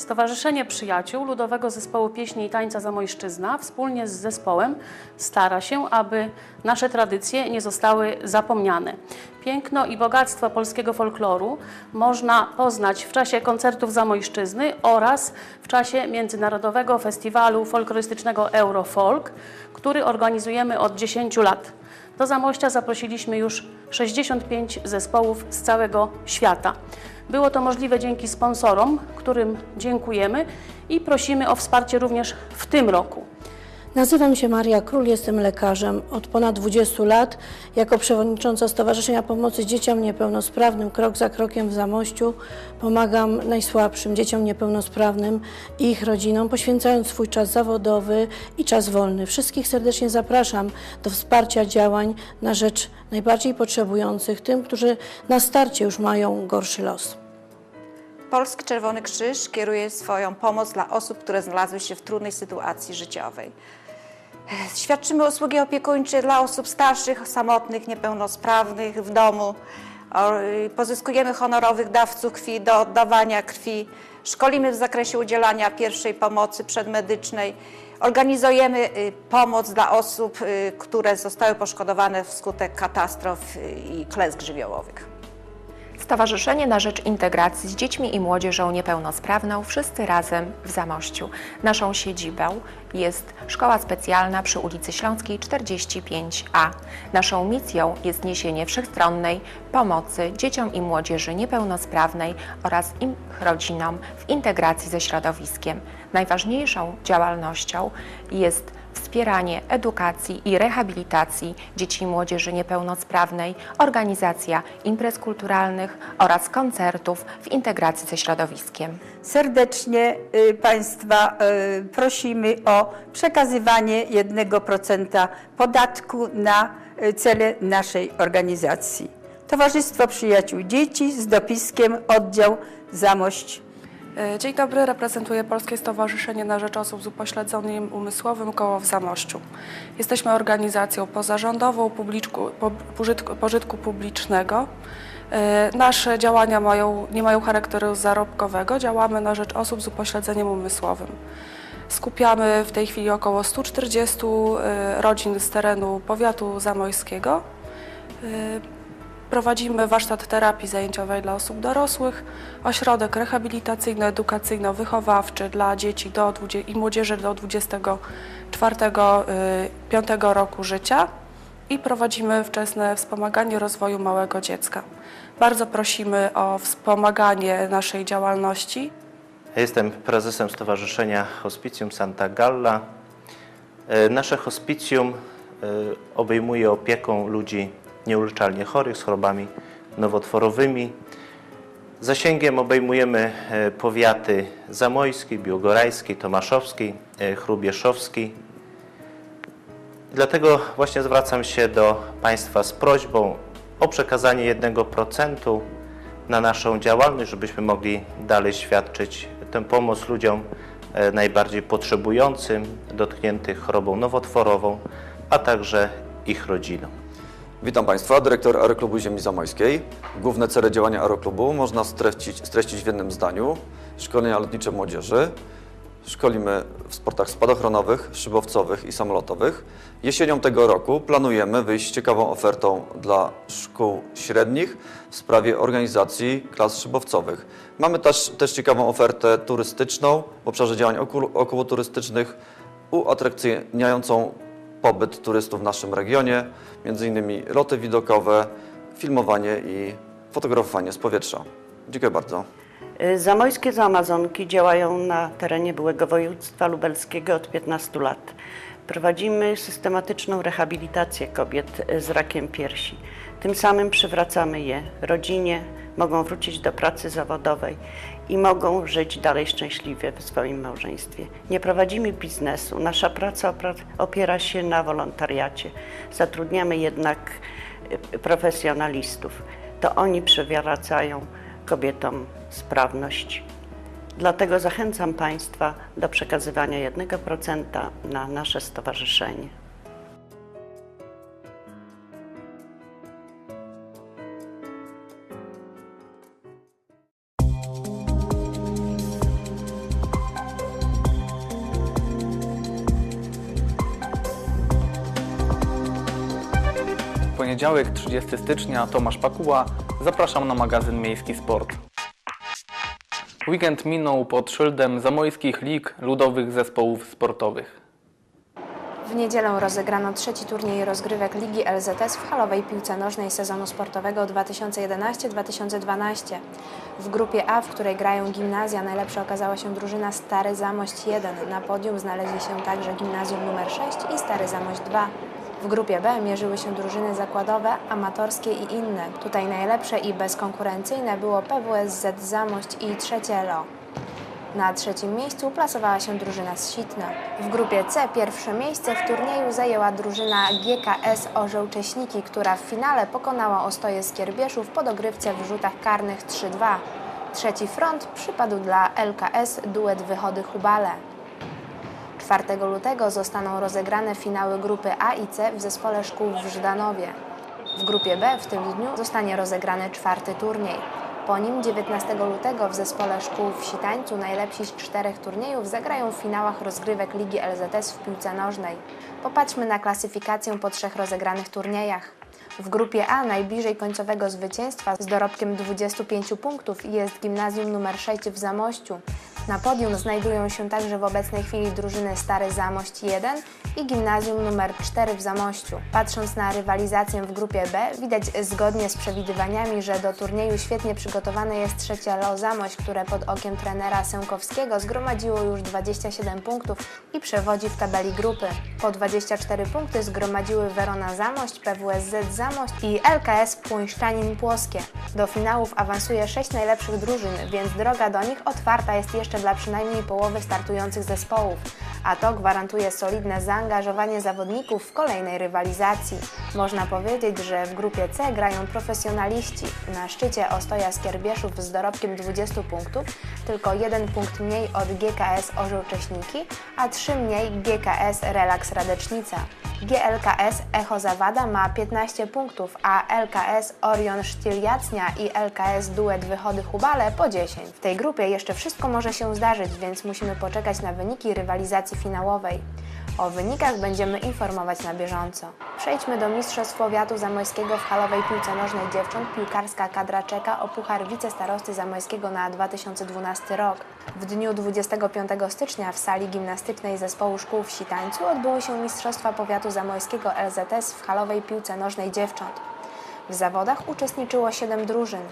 Stowarzyszenie Przyjaciół Ludowego Zespołu Pieśni i Tańca Zamojszczyzna wspólnie z zespołem stara się, aby nasze tradycje nie zostały zapomniane. Piękno i bogactwo polskiego folkloru można poznać w czasie koncertów Zamojszczyzny oraz w czasie Międzynarodowego Festiwalu Folklorystycznego Eurofolk, który organizujemy od 10 lat. Do Zamościa zaprosiliśmy już 65 zespołów z całego świata. Było to możliwe dzięki sponsorom, którym dziękujemy i prosimy o wsparcie również w tym roku. Nazywam się Maria Król, jestem lekarzem. Od ponad 20 lat jako przewodnicząca Stowarzyszenia Pomocy Dzieciom Niepełnosprawnym krok za krokiem w Zamościu pomagam najsłabszym dzieciom niepełnosprawnym i ich rodzinom, poświęcając swój czas zawodowy i czas wolny. Wszystkich serdecznie zapraszam do wsparcia działań na rzecz najbardziej potrzebujących, tym, którzy na starcie już mają gorszy los. Polski Czerwony Krzyż kieruje swoją pomoc dla osób, które znalazły się w trudnej sytuacji życiowej. Świadczymy usługi opiekuńcze dla osób starszych, samotnych, niepełnosprawnych w domu. Y, Pozyskujemy honorowych dawców krwi do oddawania krwi. Szkolimy w zakresie udzielania pierwszej pomocy przedmedycznej. Organizujemy y, pomoc dla osób, y, które zostały poszkodowane wskutek katastrof i klęsk żywiołowych. Stowarzyszenie na rzecz integracji z dziećmi i młodzieżą niepełnosprawną Wszyscy Razem w Zamościu. Naszą siedzibą jest Szkoła Specjalna przy ulicy Śląskiej 45A. Naszą misją jest niesienie wszechstronnej pomocy dzieciom i młodzieży niepełnosprawnej oraz ich rodzinom w integracji ze środowiskiem. Najważniejszą działalnością jest wspieranie edukacji i rehabilitacji dzieci i młodzieży niepełnosprawnej, organizacja imprez kulturalnych oraz koncertów w integracji ze środowiskiem. Serdecznie y, Państwa y, prosimy o przekazywanie 1% podatku na y, cele naszej organizacji. Towarzystwo Przyjaciół Dzieci z dopiskiem oddział Zamość Dzień dobry, reprezentuję Polskie Stowarzyszenie na Rzecz Osób z Upośledzeniem Umysłowym Koło w Zamościu. Jesteśmy organizacją pozarządową publiczku, po- pożytku, pożytku publicznego. E, Nasze działania mają, nie mają charakteru zarobkowego, działamy na rzecz osób z upośledzeniem umysłowym. Skupiamy w tej chwili około 140 e, rodzin z terenu powiatu zamojskiego. Prowadzimy warsztat terapii zajęciowej dla osób dorosłych, ośrodek rehabilitacyjno-edukacyjno-wychowawczy dla dzieci do, 20 i młodzieży do 24-5 roku życia i prowadzimy wczesne wspomaganie rozwoju małego dziecka. Bardzo prosimy o wspomaganie naszej działalności. Jestem prezesem Stowarzyszenia Hospicjum Santa Galla. E, Nasze hospicjum e, obejmuje opieką ludzi nieuleczalnie chorych z chorobami nowotworowymi. Zasięgiem obejmujemy e, powiaty zamojski, biłgorajski, tomaszowski, e, chrubieszowski. Dlatego właśnie zwracam się do Państwa z prośbą o przekazanie 1% na naszą działalność, żebyśmy mogli dalej świadczyć tę pomoc ludziom e, najbardziej potrzebującym, dotkniętych chorobą nowotworową, a także ich rodzinom. Witam Państwa, dyrektor Aeroklubu Ziemi Zamojskiej. Główne cele działania Aeroklubu można streścić, streścić w jednym zdaniu. Szkolenia lotnicze młodzieży. Szkolimy w sportach spadochronowych, szybowcowych i samolotowych. Jesienią tego roku planujemy wyjść z ciekawą ofertą dla szkół średnich w sprawie organizacji klas szybowcowych. Mamy też, też ciekawą ofertę turystyczną w obszarze działań około, okołoturystycznych, uatrakcyjniającą pobyt turystów w naszym regionie, innymi loty widokowe, filmowanie i fotografowanie z powietrza. Dziękuję bardzo. Zamojskie Zamazonki działają na terenie byłego województwa lubelskiego od 15 lat. Prowadzimy systematyczną rehabilitację kobiet z rakiem piersi. Tym samym przywracamy je rodzinie, mogą wrócić do pracy zawodowej i mogą żyć dalej szczęśliwie w swoim małżeństwie. Nie prowadzimy biznesu. Nasza praca opiera się na wolontariacie. Zatrudniamy jednak y, profesjonalistów. To oni przywracają kobietom sprawność. Dlatego zachęcam Państwa do przekazywania 1% na nasze stowarzyszenie. Poniedziałek, 30 stycznia, Tomasz Pakuła. Zapraszam na magazyn Miejski Sport. Weekend minął pod szyldem zamojskich lig ludowych zespołów sportowych. W niedzielę rozegrano trzeci turniej rozgrywek Ligi LZS w halowej piłce nożnej sezonu sportowego 2011-2012. W grupie A, w której grają gimnazja, najlepsza okazała się drużyna Stary Zamość 1. Na podium znaleźli się także gimnazjum nr 6 i Stary Zamość 2. W grupie B mierzyły się drużyny zakładowe, amatorskie i inne. Tutaj najlepsze i bezkonkurencyjne było PWSZ Zamość i trzecie LO. Na trzecim miejscu uplasowała się drużyna z Sitna. W grupie C pierwsze miejsce w turnieju zajęła drużyna GKS Orzeł Cześniki, która w finale pokonała Ostoje z Kierbieszów po w rzutach karnych 3-2. Trzeci front przypadł dla LKS Duet Wychody Hubale. 4 lutego zostaną rozegrane finały grupy A i C w zespole szkół w Żydanowie. W grupie B w tym dniu zostanie rozegrany czwarty turniej. Po nim 19 lutego w zespole szkół w Sitańcu najlepsi z czterech turniejów zagrają w finałach rozgrywek Ligi LZS w piłce nożnej. Popatrzmy na klasyfikację po trzech rozegranych turniejach. W grupie A najbliżej końcowego zwycięstwa z dorobkiem 25 punktów jest gimnazjum nr 6 w Zamościu. Na podium znajdują się także w obecnej chwili drużyny Stary Zamość 1 i gimnazjum nr 4 w Zamościu. Patrząc na rywalizację w grupie B, widać zgodnie z przewidywaniami, że do turnieju świetnie przygotowane jest trzecie LO Zamość, które pod okiem trenera Sękowskiego zgromadziło już 27 punktów i przewodzi w tabeli grupy. Po 24 punkty zgromadziły Werona Zamość, PWSZ Zamość i LKS Płońszczanin Płoskie. Do finałów awansuje 6 najlepszych drużyn, więc droga do nich otwarta jest jeszcze dla przynajmniej połowy startujących zespołów, a to gwarantuje solidne zaangażowanie zawodników w kolejnej rywalizacji. Można powiedzieć, że w grupie C grają profesjonaliści. Na szczycie Ostoja Skierbieszów z dorobkiem 20 punktów, tylko jeden punkt mniej od GKS Orzeł Cześniki, a trzy mniej GKS Relaks Radecznica. GLKS Echo Zawada ma 15 punktów, a LKS Orion Sztil Jacnia i LKS Duet Wychody Hubale po 10. W tej grupie jeszcze wszystko może się zdarzyć, więc musimy poczekać na wyniki rywalizacji finałowej. O wynikach będziemy informować na bieżąco. Przejdźmy do Mistrzostw Powiatu Zamojskiego w halowej piłce nożnej dziewcząt. Piłkarska kadra czeka o puchar wicestarosty Zamojskiego na 2012 rok. W dniu 25 stycznia w sali gimnastycznej zespołu szkół w Sitańcu odbyły się Mistrzostwa Powiatu Zamojskiego LZS w halowej piłce nożnej dziewcząt. W zawodach uczestniczyło 7 drużyn.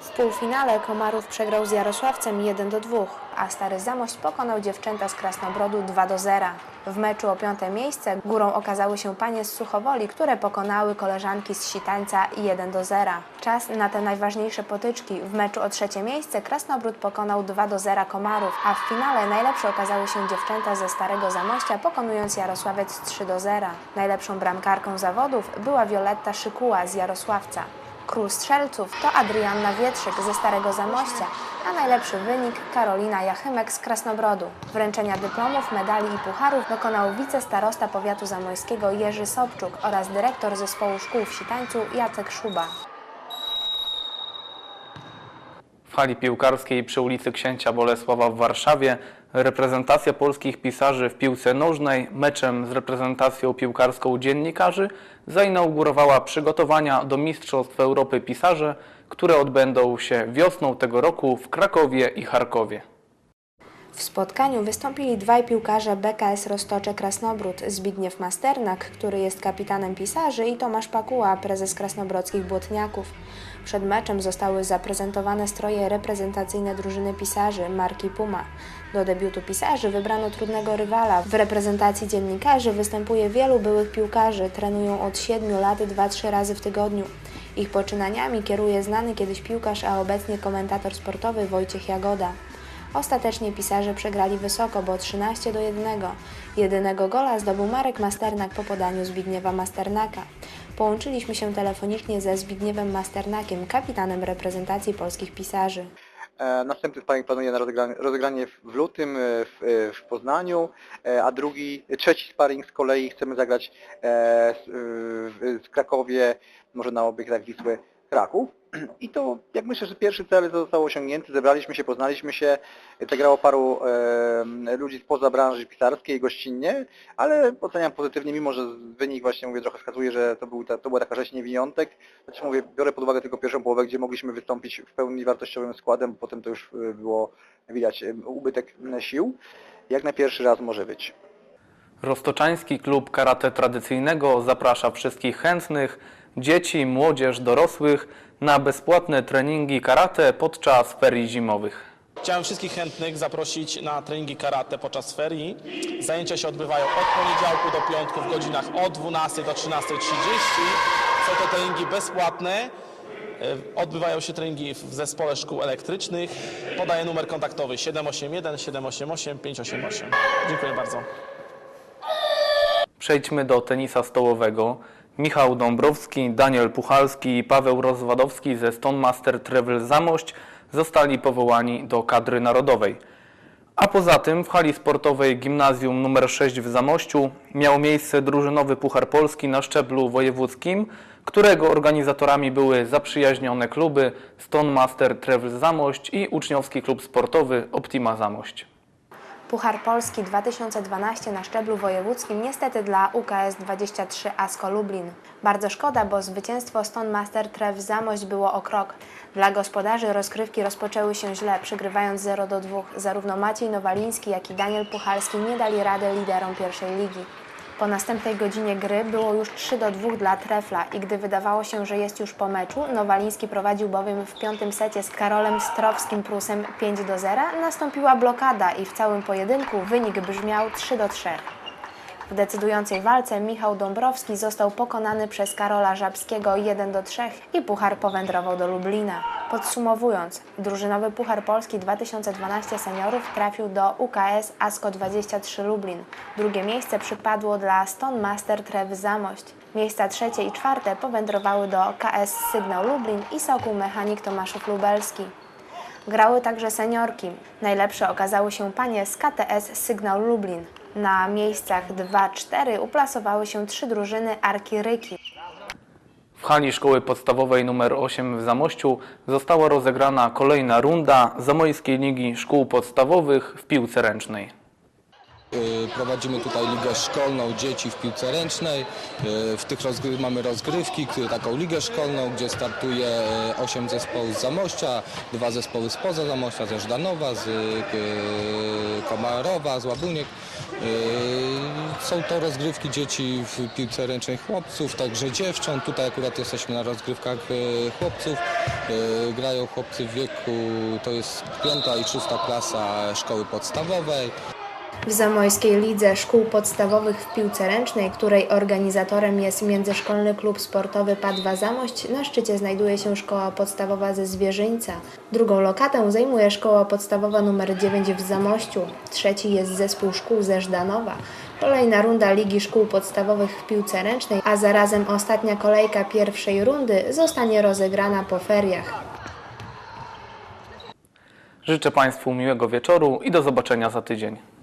W półfinale Komarów przegrał z Jarosławcem 1 do 2, a Stary Zamość pokonał dziewczęta z Krasnobrodu 2 do 0. W meczu o piąte miejsce górą okazały się panie z Suchowoli, które pokonały koleżanki z Sitańca 1 do 0. Czas na te najważniejsze potyczki. W meczu o trzecie miejsce Krasnobród pokonał 2 do 0 Komarów, a w finale najlepsze okazały się dziewczęta ze Starego Zamościa, pokonując Jarosławiec 3 do 0. Najlepszą bramkarką zawodów była Wioletta Szykuła z Jarosławca. Król strzelców to Adrianna Wietrzyk ze Starego Zamościa, a najlepszy wynik Karolina Jachymek z Krasnobrodu. Wręczenia dyplomów, medali i pucharów dokonał wicestarosta powiatu zamojskiego Jerzy Sobczuk oraz dyrektor zespołu szkół w Sitańcu Jacek Szuba. W hali piłkarskiej przy ulicy Księcia Bolesława w Warszawie reprezentacja polskich pisarzy w piłce nożnej meczem z reprezentacją piłkarską dziennikarzy zainaugurowała przygotowania do Mistrzostw Europy Pisarzy, które odbędą się wiosną tego roku w Krakowie i Charkowie. W spotkaniu wystąpili dwaj piłkarze BKS Roztocze Krasnobród, Zbigniew Masternak, który jest kapitanem pisarzy i Tomasz Pakuła, prezes krasnobrodzkich Błotniaków. Przed meczem zostały zaprezentowane stroje reprezentacyjne drużyny pisarzy marki Puma. Do debiutu pisarzy wybrano trudnego rywala. W reprezentacji dziennikarzy występuje wielu byłych piłkarzy, trenują od 7 lat 2-3 razy w tygodniu. Ich poczynaniami kieruje znany kiedyś piłkarz, a obecnie komentator sportowy Wojciech Jagoda. Ostatecznie pisarze przegrali wysoko, bo 13 do 1. Jedynego gola zdobył Marek Masternak po podaniu Zbigniewa Masternaka. Połączyliśmy się telefonicznie ze Zbigniewem Masternakiem, kapitanem reprezentacji polskich pisarzy. E, Następny sparring planuje na rozegranie, w- lutym e, w, e, w Poznaniu, a drugi, trzeci sparring z kolei chcemy zagrać w Krakowie, może na obieg jak Wisły Kraków. I to, jak myślę, że pierwszy cel został osiągnięty, zebraliśmy się, poznaliśmy się, zagrało paru e, ludzi spoza branży pisarskiej gościnnie, ale oceniam pozytywnie, mimo że wynik właśnie, mówię, trochę wskazuje, że to, był ta, to była taka rzeź niewiniątek. Znaczy mówię, biorę pod uwagę tylko pierwszą połowę, gdzie mogliśmy wystąpić w pełni wartościowym składem, bo potem to już e, było widać e, ubytek e, sił. Jak na pierwszy raz może być. Roztoczański Klub Karate Tradycyjnego zaprasza wszystkich chętnych, dzieci, młodzież, dorosłych na bezpłatne treningi karate podczas ferii zimowych. Chciałem wszystkich chętnych zaprosić na treningi karate podczas ferii. Zajęcia się odbywają od poniedziałku do piątku w godzinach od 12 do 13.30. Są to treningi bezpłatne. E, Odbywają się treningi w zespole szkół elektrycznych. Podaję numer kontaktowy 781 788 588. Dziękuję bardzo. Przejdźmy do tenisa stołowego. Michał Dąbrowski, Daniel Puchalski i Paweł Rozwadowski ze Stone Master Travel Zamość zostali powołani do kadry narodowej. A poza tym w hali sportowej Gimnazjum nr 6 w Zamościu miał miejsce drużynowy Puchar Polski na szczeblu wojewódzkim, którego organizatorami były zaprzyjaźnione kluby Stone Master Travel Zamość i uczniowski klub sportowy Optima Zamość. Puchar Polski 2012 na szczeblu wojewódzkim niestety dla UKS 23 Asko Lublin. Bardzo szkoda, bo zwycięstwo Stone Master Trev Zamość było o krok. Dla gospodarzy rozkrywki rozpoczęły się źle, przegrywając 0 do 2. Zarówno Maciej Nowaliński, jak i Daniel Puchalski nie dali rady liderom pierwszej ligi. Po następnej godzinie gry było już 3 do 2 dla Trefla i gdy wydawało się, że jest już po meczu, Nowaliński prowadził bowiem w piątym secie z Karolem Strowskim Prusem 5 do 0, nastąpiła blokada i w całym pojedynku wynik brzmiał 3 do 3. W decydującej walce Michał Dąbrowski został pokonany przez Karola Żabskiego 1 do 3 i puchar powędrował do Lublina. Podsumowując, drużynowy Puchar Polski 2012 seniorów trafił do UKS ASKO 23 Lublin. Drugie miejsce przypadło dla Stone Master Trev Zamość. Miejsca trzecie i czwarte powędrowały do KS Sygnał Lublin i Sokół Mechanik Tomaszów Lubelski. Grały także seniorki. Najlepsze okazały się panie z KTS Sygnał Lublin. Na miejscach 2-4 uplasowały się trzy drużyny Arki Ryki. W hali szkoły podstawowej nr 8 w Zamościu została rozegrana kolejna runda Zamojskiej Ligi Szkół Podstawowych w piłce ręcznej. Y, Prowadzimy tutaj ligę szkolną dzieci w piłce ręcznej. Y, W tych rozgry- mamy rozgrywki, taką ligę szkolną, gdzie startuje y, 8 zespołów z Zamościa, dwa zespoły spoza Zamościa, ze Żdanowa, z y, Komarowa, z Łabuniek. Są to rozgrywki dzieci w piłce ręcznej chłopców, także dziewcząt. Tutaj akurat jesteśmy na rozgrywkach y, chłopców. Y, Grają chłopcy w wieku, to jest piąta i szósta klasa szkoły podstawowej. W Zamojskiej Lidze Szkół Podstawowych w piłce ręcznej, której organizatorem jest Międzyszkolny Klub Sportowy P2 Zamość, na szczycie znajduje się Szkoła Podstawowa ze Zwierzyńca. Drugą lokatę zajmuje Szkoła Podstawowa nr 9 w Zamościu. Trzeci jest Zespół Szkół ze Żdanowa. Kolejna runda Ligi Szkół Podstawowych w piłce ręcznej, a zarazem ostatnia kolejka pierwszej rundy zostanie rozegrana po feriach. Życzę Państwu miłego wieczoru i do zobaczenia za tydzień.